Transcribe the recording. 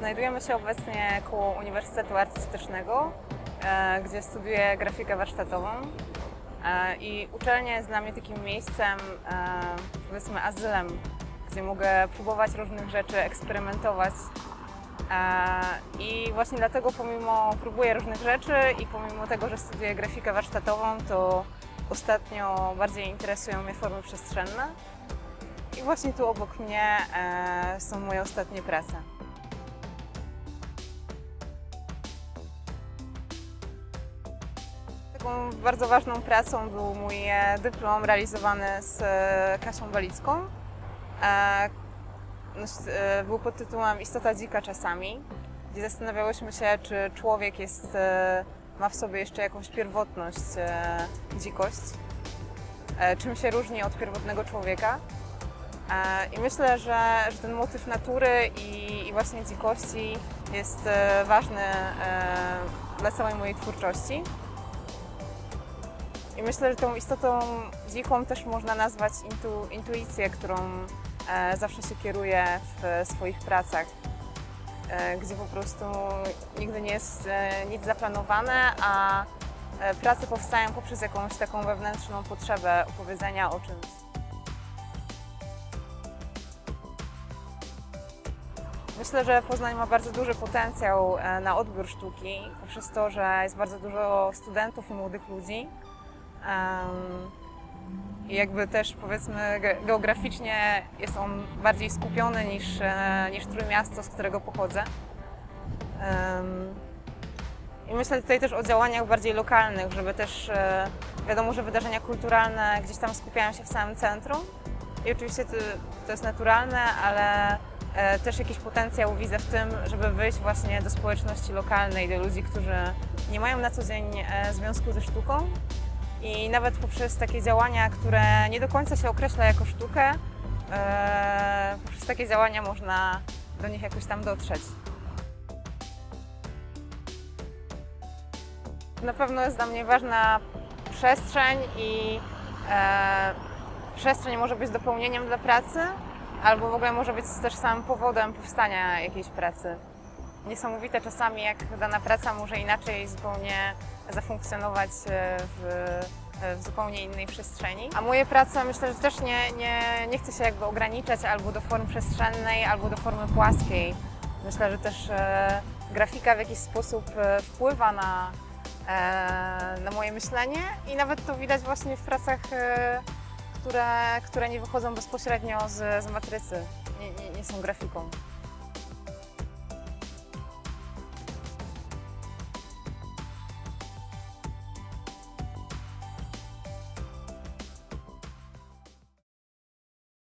Znajdujemy się obecnie koło Uniwersytetu Artystycznego, e, gdzie studiuję grafikę warsztatową. E, I uczelnia jest dla mnie takim miejscem, e, powiedzmy azylem, gdzie mogę próbować różnych rzeczy, eksperymentować. I właśnie dlatego pomimo próbuję różnych rzeczy i pomimo tego, że studiuję grafikę warsztatową, to ostatnio bardziej interesują mnie formy przestrzenne. I właśnie tu obok mnie są moje ostatnie prace. Taką bardzo ważną pracą był mój e, dyplom realizowany z e, Kasią Balicką. E, no, Był pod tytułem Istota dzika czasami, gdzie zastanawiałyśmy się, czy człowiek jest, ma w sobie jeszcze jakąś pierwotność, dzikość, czym się różni od pierwotnego człowieka. I myślę, że, że ten motyw natury i, i właśnie dzikości jest ważny dla całej mojej twórczości. I myślę, że tą istotą dziką też można nazwać intu, intuicję, którą e, zawsze się kieruję w swoich pracach, e, gdzie po prostu nigdy nie jest e, nic zaplanowane, a e, prace powstają poprzez jakąś taką wewnętrzną potrzebę opowiedzenia o czymś. Myślę, że Poznań ma bardzo duży potencjał e, na odbiór sztuki, poprzez to, że jest bardzo dużo studentów i młodych ludzi. I jakby też powiedzmy ge- geograficznie jest on bardziej skupiony niż, e, niż Trójmiasto, z którego pochodzę. I myślę tutaj też o działaniach bardziej lokalnych, żeby też e, wiadomo, że wydarzenia kulturalne gdzieś tam skupiają się w samym centrum. I oczywiście to, jest naturalne, ale e, też jakiś potencjał widzę w tym, żeby wyjść właśnie do społeczności lokalnej, do ludzi, którzy nie mają na co dzień związku ze sztuką. I nawet poprzez takie działania, które nie do końca się określa jako sztukę, e, poprzez takie działania można do nich jakoś tam dotrzeć. Na pewno jest dla mnie ważna przestrzeń i e, przestrzeń może być dopełnieniem dla pracy, albo w ogóle może być też samym powodem powstania jakiejś pracy. Niesamowite czasami, jak dana praca może inaczej zupełnie zafunkcjonować e, w, e, w zupełnie innej przestrzeni. A moje prace myślę, że też nie, nie, nie chcę się jakby ograniczać albo do formy przestrzennej, albo do formy płaskiej. Myślę, że też e, grafika w jakiś sposób wpływa na, na moje myślenie i nawet to widać właśnie w pracach, które, które nie wychodzą bezpośrednio z, z matrycy, nie, nie, nie są grafiką.